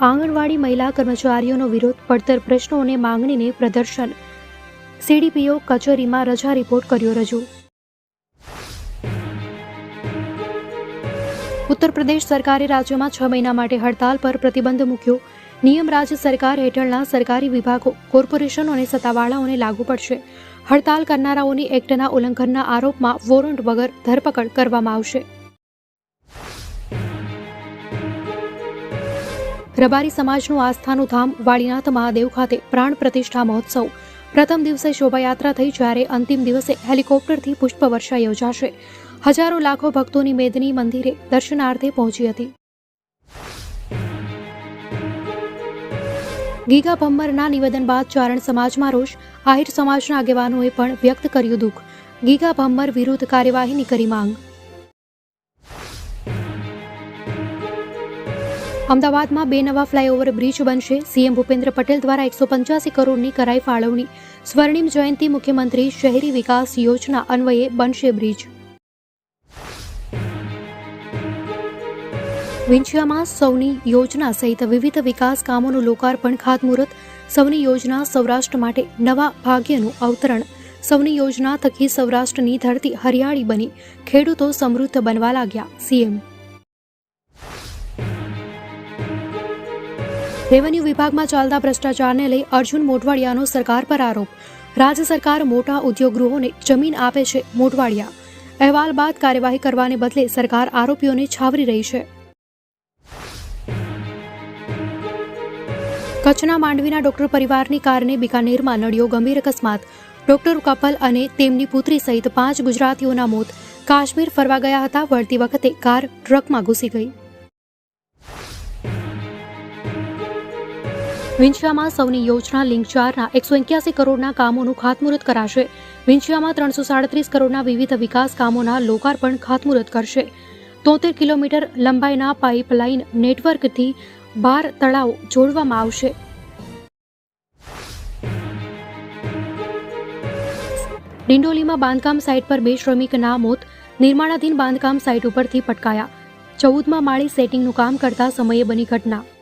આંગણવાડી મહિલા કર્મચારીઓનો વિરોધ, પડતર પ્રશ્નો અને માંગણીને પ્રદર્શન. સીડીપીઓ કચેરીમાં રજા રિપોર્ટ કર્યો રજૂ. ઉત્તર પ્રદેશ સરકારે રાજ્યમાં છ મહિના માટે હડતાલ પર પ્રતિબંધ મૂક્યો. નિયમ રાજ્ય સરકાર હેઠળના સરકારી વિભાગો, કોર્પોરેશનો અને સત્તાવાળાઓને લાગુ પડશે. હડતાલ કરનારાઓની એક્ટના ઉલ્લંઘનના આરોપમાં વોરંટ વગર ધરપકડ કરવામાં આવશે. રબારી સમાજનું આસ્થાનું ધામ વાળીનાથ મહાદેવ ખાતે પ્રાણ પ્રતિષ્ઠા મહોત્સવ. પ્રથમ દિવસે શોભાયાત્રા થઈ જ્યારે અંતિમ દિવસે હેલિકોપ્ટરથી પુષ્પવર્ષા યોજાશે. હજારો લાખો ભક્તોની મેદની મંદિરે દર્શનાર્થે પહોંચી હતી. ગીગા ભમ્મરના નિવેદન બાદ ચારણ સમાજમાં રોષ, આહિર સમાજના આગેવાનોએ પણ વ્યક્ત કર્યું દુઃખ. ગીગા ભમ્મર વિરુદ્ધ કાર્યવાહીની કરી માંગ. અમદાવાદમાં બે નવા ફ્લાયઓવર બ્રિજ બનશે. સીએમ ભૂપેન્દ્ર પટેલ દ્વારા એકસો પંચ્યાસી કરોડની કરાઈ ફાળવણી. સ્વર્ણિમ જયંતિ મુખ્યમંત્રી શહેરી વિકાસ યોજના અન્વયે બનશે બ્રિજ. વિંછિયામાં સૌની યોજના સહિત વિવિધ વિકાસ કામોનું લોકાર્પણ, ખાતમુહૂર્ત. સૌની યોજના સૌરાષ્ટ્ર માટે નવા ભાગ્યનું અવતરણ. સૌની યોજના થકી સૌરાષ્ટ્રની ધરતી હરિયાળી બની. ખેડૂતો સમૃદ્ધ બનવા લાગ્યા. સીએમ રેવન્યુ વિભાગમાં ચાલતા ભ્રષ્ટાચારને લઈ અર્જુન મોઢવાડિયાનો સરકાર પર આરોપ. રાજ્ય સરકાર મોટા ઉદ્યોગગૃહોને જમીન આપે છે મોઢવાડિયા અહેવાલ બાદ કાર્યવાહી કરવાને બદલે સરકાર આરોપીઓને છાવરી રહી છે. કચ્છના માંડવીના ડોક્ટર પરિવારની કારને બિકાનેરમાં નડ્યો ગંભીર અકસ્માત. ડોક્ટર કપલ અને તેમની પુત્રી સહિત પાંચ ગુજરાતીઓના મોત. કાશ્મીર ફરવા ગયા હતા, વળતી વખતે કાર ટ્રકમાં ઘૂસી ગઈ. વિંછિયામાં સૌની યોજના લિંક ચારના એકસો એક્યાસી કરોડના કામોનું ખાતમુહૂર્ત કરાશે. વિંછિયામાં ત્રણસો સાડત્રીસ કરોડના વિવિધ વિકાસ કામોના લોકાર્પણ ખાતમુહૂર્ત કરશે. તોતેર કિલોમીટર લંબાઈના પાઇપલાઇન નેટવર્કથી બાર તળાવ જોડવામાં આવશે. ડિંડોલીમાં બાંધકામ સાઇટ પર બે શ્રમિકના મોત, નિર્માણાધીન બાંધકામ સાઇટ ઉપરથી પટકાયા. ચૌદમાં માળી સેટિંગનું કામ કરતા સમયે બની ઘટના.